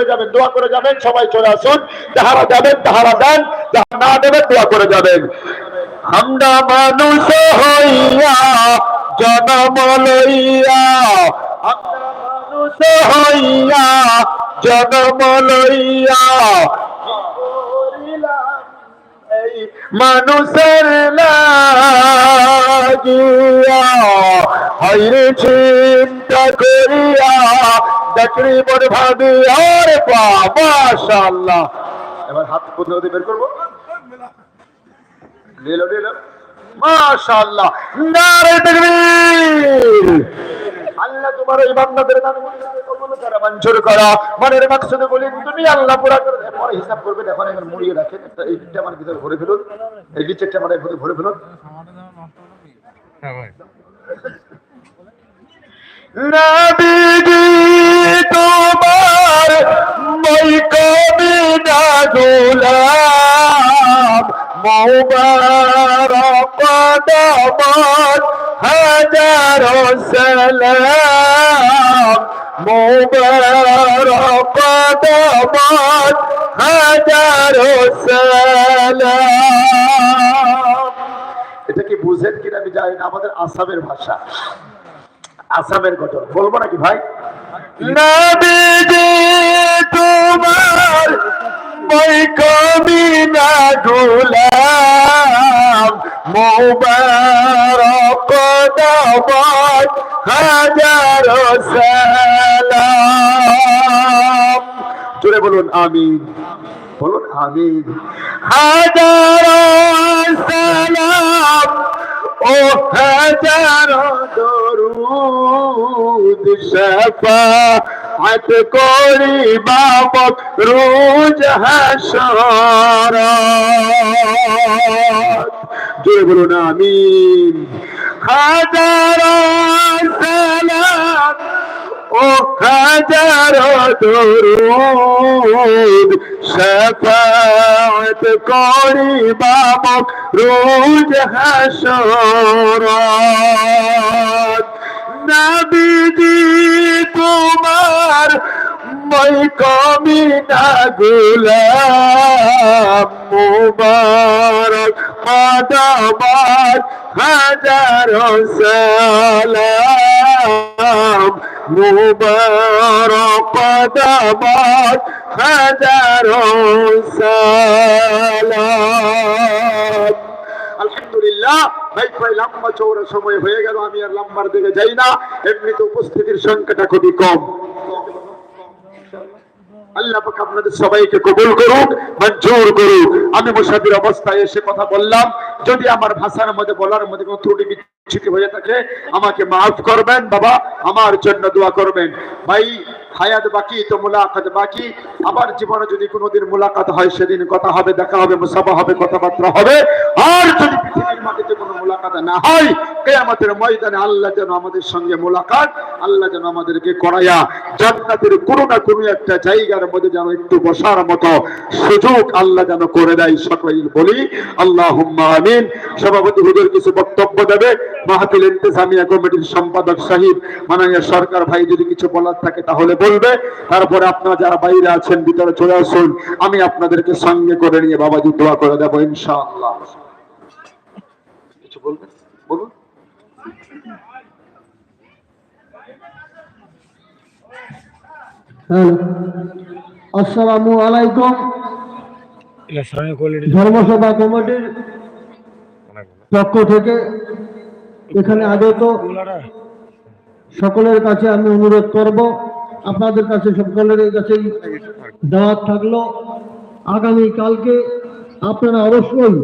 করে যাবেন, দোয়া করে যাবেন, সবাই চলে আসুন। যাহারা যাবেন, তাহারা দেন, যাহারা না দেবেন, দোয়া করে যাবেন। আমরা মানুষ হইয়া, জনম লইয়া, আমরা মানুষ হইয়া, জনম লইয়া। মানুষের লাগিয়া, হইরে চিন্তা করিয়া মনে ভাবি? আর মাশাআল্লাহ। এবার হাত কোথাও দিয়ে বের করব। লেলো লেলো মাশাআল্লাহ। নারে তাকবীর। আল্লাহ তোমার এই বান্দাদের দান মঞ্জুর করা। মনের মাকসুদ বলি তুমি আল্লাহ পুরা করে পরে হিসাব করবেন এখন এখানে মুড়িয়ে রাখেন। এই গিটটা আমার ভিতরে ভরে ফেলুন। এই গিটটা আমার ভিতরে ভরে ফেলুন। নবীজি মোবারক কদমত হাজার সালাম। মোবারক কদমত হাজার সালাম। এটা কি বুঝেন কিনা আমি জানি না, আমাদের আসামের ভাষা। আসামের ঘটনা বলব নাকি ভাই? নবীজি মোবারক কদমত হাজার সালাম। জোরে বলুন, আমিন। বলুন, আমিন। হাজার সালাম ও হাজার দরুদ শফাআত করি বাবক রোজ হাসরাত জোরে বলুন আমিন। হাজার সালাম ও হাজার দরুদ শফাআত করি বাবক রোজ হাসরাত। নবীজি মই কমি না গোলাম মুবারক কদমার হাজার সালাম মুবারক কদমার হাজার সালাম। আলহামদুলিল্লাহ ভাই প্রায় লম্বা চৌড়া সময় হয়ে গেল, আমি আর লম্বার দিকে যাই না, এমনিতে উপস্থিতির সংখ্যাটা খুবই কম। আল্লাহ আপনাদের সবাইকে কবুল করুক, মঞ্জুর করুক। আমি মুসাফির অবস্থায় এসে কথা বললাম। যদি আমার ভাষার মধ্যে বলার মধ্যে কোনো ত্রুটি বিচ্ছুতি হয়ে থাকে আমাকে মাফ করবেন বাবা, আমার জন্য দোয়া করবেন। ভাই, হায়াত বাকি, তো মুলাকাত বাকি। আবার জীবনে যদি কোনোদিন মুলাকাত হয়, সেদিন কথা হবে, দেখা হবে, মুসাফা হবে, কথাবার্তা হবে। আর যদি পৃথিবীর মাটিতে কোনো মুলাকাত না হয়, কেয়ামতের ময়দানে আল্লাহ যেন আমাদের সঙ্গে মুলাকাত, আল্লাহ যেন আমাদেরকে করাইয়া জান্নাতের কোনো না কোনো একটা জায়গার মধ্যে যেন একটু বসার মতো সুযোগ আল্লাহ যেন করে দেয়। সকল বলি আল্লাহ আমিন। সভাপতি হুজুর কিছু বক্তব্য দেবে? মাহফিল ইন্তেজামিয়া কমিটির সম্পাদক সাহিব মাননীয় সরকার ভাই যদি কিছু বলার থাকে তাহলে বলবে। তারপরে আপনারা যারা বাইরে আছেন ভিতরে চলে আসুন আমি আপনাদেরকে সঙ্গে করে নিয়ে বাবাজি দোয়া করে দেবো ইনশাআল্লাহ। কিছু বলবেন বলুন। আসসালামু আলাইকুম। ইসলামিক ধর্মসভা কমিটির পক্ষ থেকে এখানে আগত সকলের কাছে আমি অনুরোধ করব আপনাদের কাছে সকলের কাছেই দাওয়াত থাকল। আগামী কালকে আপনারা অবশ্যই